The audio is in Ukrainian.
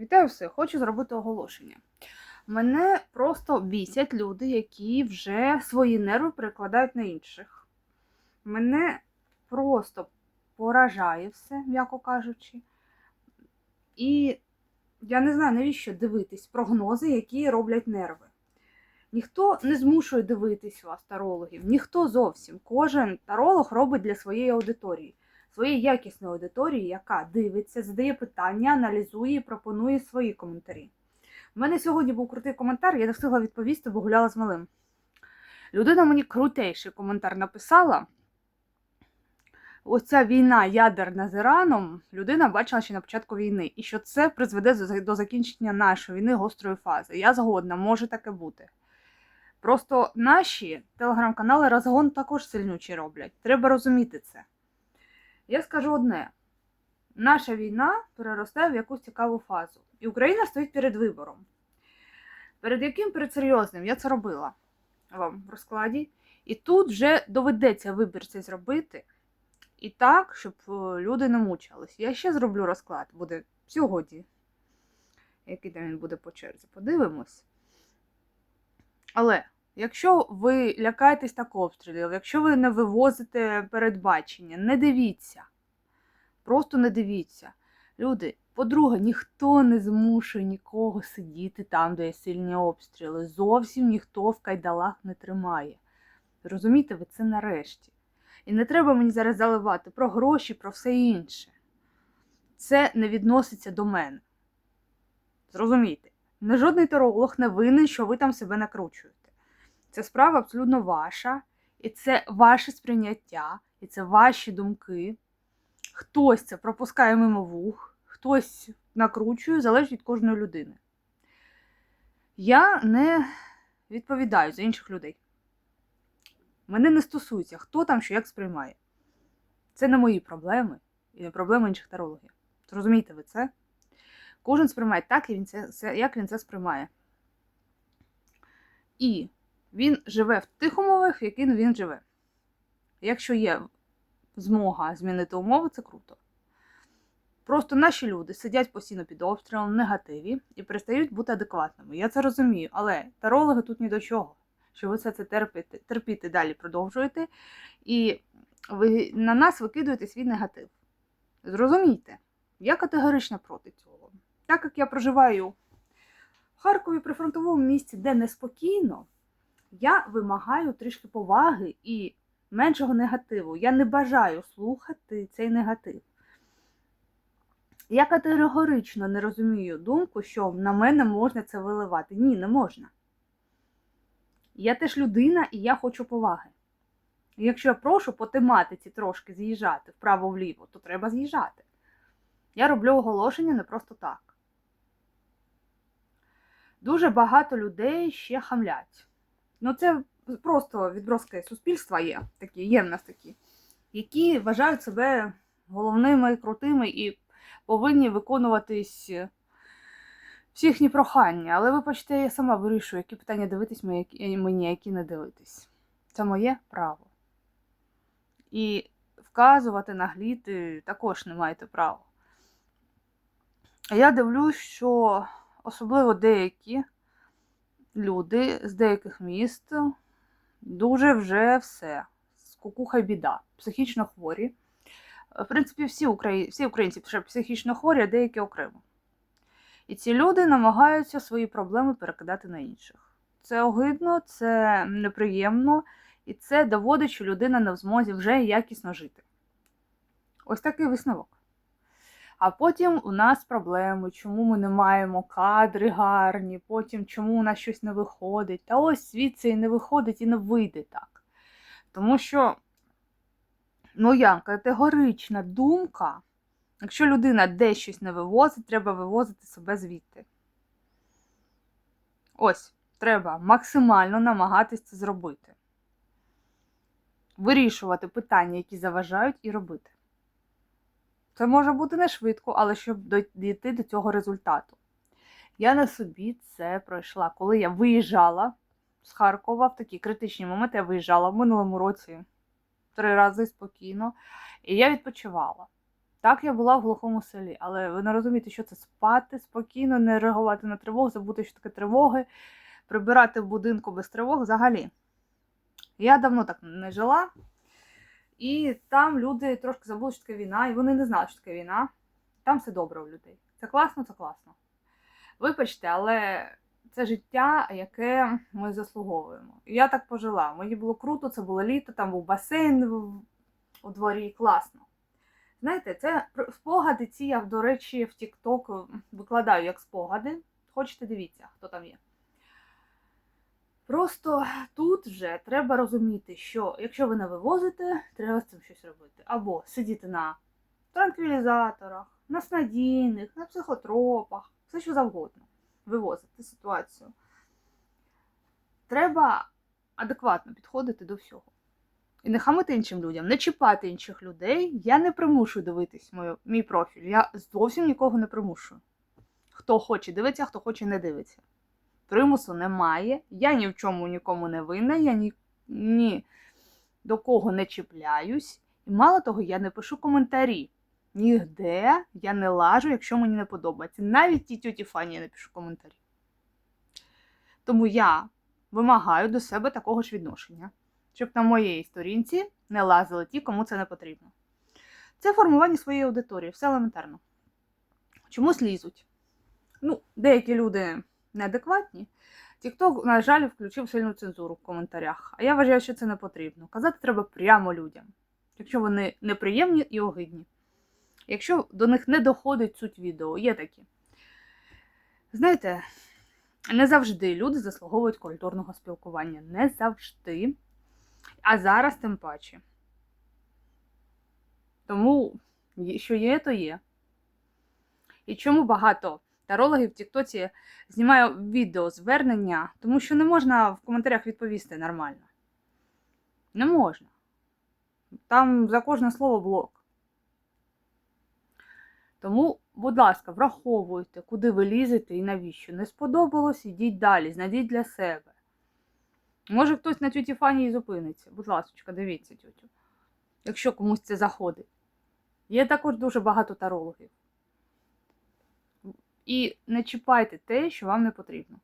Вітаю все, хочу зробити оголошення. Мене просто бісять люди, які вже свої нерви перекладають на інших. Мене просто поражає все, м'яко кажучи. І я не знаю, навіщо дивитись прогнози, які роблять нерви. Ніхто не змушує дивитись вас, тарологів, ніхто зовсім. Кожен таролог робить для своєї аудиторії, своєї якісної аудиторії, яка дивиться, задає питання, аналізує і пропонує свої коментарі. У мене сьогодні був крутий коментар, я не встигла відповісти, бо гуляла з малим. Людина мені крутейший коментар написала. Оця війна ядерна з Іраном людина бачила ще на початку війни, і що це призведе до- закінчення нашої війни гострої фази. Я згодна, може таке бути. Просто наші телеграм-канали розгон також сильнючі роблять. Треба розуміти це. Я скажу одне: наша війна переросте в якусь цікаву фазу. І Україна стоїть перед вибором. Перед яким перед серйозним я це робила вам в розкладі. І тут вже доведеться вибір цей зробити. І так, щоб е, люди не мучились. Я ще зроблю розклад, буде сьогодні. Який там він буде по черзі? Подивимось. Але якщо ви лякаєтесь так обстрілів, якщо ви не вивозите передбачення, не дивіться. Просто не дивіться. Люди, по-друге, ніхто не змушує нікого сидіти там, де є сильні обстріли. Зовсім ніхто в кайдалах не тримає. Розумієте, ви це нарешті. І не треба мені зараз заливати про гроші, про все інше. Це не відноситься до мене. Зрозумійте, не жодний таролог не винен, що ви там себе накручуєте. Це справа абсолютно ваша, і це ваше сприйняття, і це ваші думки. Хтось це пропускає мимо вух, хтось накручує, залежить від кожної людини. Я не відповідаю за інших людей. Мене не стосується, хто там що як сприймає. Це не мої проблеми і не проблеми інших тарологів. Зрозумієте ви це? Кожен сприймає так, як він це- як він це сприймає. І він живе в тих умовах, в яких він живе. Якщо є змога змінити умови, це круто. Просто наші люди сидять постійно під обстрілом негативі і перестають бути адекватними. Я це розумію, але тарологи тут ні до чого. Що ви все це терпите, терпіти далі продовжуєте, і ви на нас викидуєте свій негатив. Зрозумійте, я категорично проти цього. Так як я проживаю в Харкові при фронтовому місці, де неспокійно, я вимагаю трішки поваги і меншого негативу. Я не бажаю слухати цей негатив. Я категорично не розумію думку, що на мене можна це виливати. Ні, не можна. Я теж людина і я хочу поваги. Якщо я прошу по тематиці трошки з'їжджати вправо-вліво, то треба з'їжджати. Я роблю оголошення не просто так. Дуже багато людей ще хамлять. Ну, це просто відброски суспільства є, такі, є в нас такі, які вважають себе головними, крутими і повинні виконуватись всі їхні прохання. Але ви бачите, я сама вирішую, які питання дивитись які- мені, які не дивитись. Це моє право. І вказувати, нагліти також не маєте права. Я дивлюсь, що особливо деякі люди з деяких міст дуже вже все. Скукуха й біда, психічно хворі. В принципі, всі, украї... всі українці ще психічно хворі, а деякі окремо. І ці люди намагаються свої проблеми перекидати на інших. Це огидно, це неприємно, і це доводить, що людина не в змозі вже якісно жити. Ось такий висновок. А потім у нас проблеми, чому ми не маємо кадри гарні, потім чому у нас щось не виходить. Та ось звідси і не виходить і не вийде так. Тому що моя категорична думка, якщо людина десь щось не вивозить, треба вивозити себе звідти. Ось, треба максимально намагатись це зробити. Вирішувати питання, які заважають, і робити. Це може бути не швидко, але щоб дійти до цього результату. Я на собі це пройшла. Коли я виїжджала з Харкова в такі критичні моменти, я виїжджала в минулому році три рази спокійно, і я відпочивала. Так, я була в глухому селі, але ви не розумієте, що це спати спокійно, не реагувати на тривогу, забути, що таке тривоги, прибирати в будинку без тривог взагалі. Я давно так не жила, і там люди трошки забули, що таке війна, і вони не знали, що таке війна. Там все добре у людей. Це класно, це класно. Вибачте, але це життя, яке ми заслуговуємо. І я так пожила. Мені було круто, це було літо, там був басейн у дворі, класно. Знаєте, це спогади ці я, до речі, в TikTok викладаю як спогади. Хочете, дивіться, хто там є. Просто тут вже треба розуміти, що якщо ви не вивозите, треба з цим щось робити. Або сидіти на транквілізаторах, на снадійних, на психотропах, все що завгодно. Вивозити ситуацію. Треба адекватно підходити до всього. І не хамити іншим людям, не чіпати інших людей. Я не примушую дивитись мою, мій профіль. Я зовсім нікого не примушую. Хто хоче дивиться, хто хоче не дивиться. Примусу немає. Я ні в чому нікому не винна, я ні, ні до кого не чіпляюсь. І мало того, я не пишу коментарі. Нігде я не лажу, якщо мені не подобається. Навіть тій тьоті Фані я не пишу коментарі. Тому я вимагаю до себе такого ж відношення, щоб на моїй сторінці не лазили ті, кому це не потрібно. Це формування своєї аудиторії, все елементарно. Чомусь лізуть. Ну, деякі люди неадекватні. TikTok, на жаль, включив сильну цензуру в коментарях. А я вважаю, що це не потрібно. Казати треба прямо людям, якщо вони неприємні і огидні. Якщо до них не доходить суть відео, є такі. Знаєте, не завжди люди заслуговують культурного спілкування. Не завжди. А зараз тим паче. Тому, що є, то є. І чому багато тарологів в Тіктоці знімає відео звернення, тому що не можна в коментарях відповісти нормально. Не можна. Там за кожне слово блок. Тому, будь ласка, враховуйте, куди ви лізете і навіщо. Не сподобалось, ідіть далі, знайдіть для себе. Може, хтось на тюті Фані і зупиниться. Будь ласка, дивіться тютю. Якщо комусь це заходить. Є також дуже багато тарологів. І не чіпайте те, що вам не потрібно.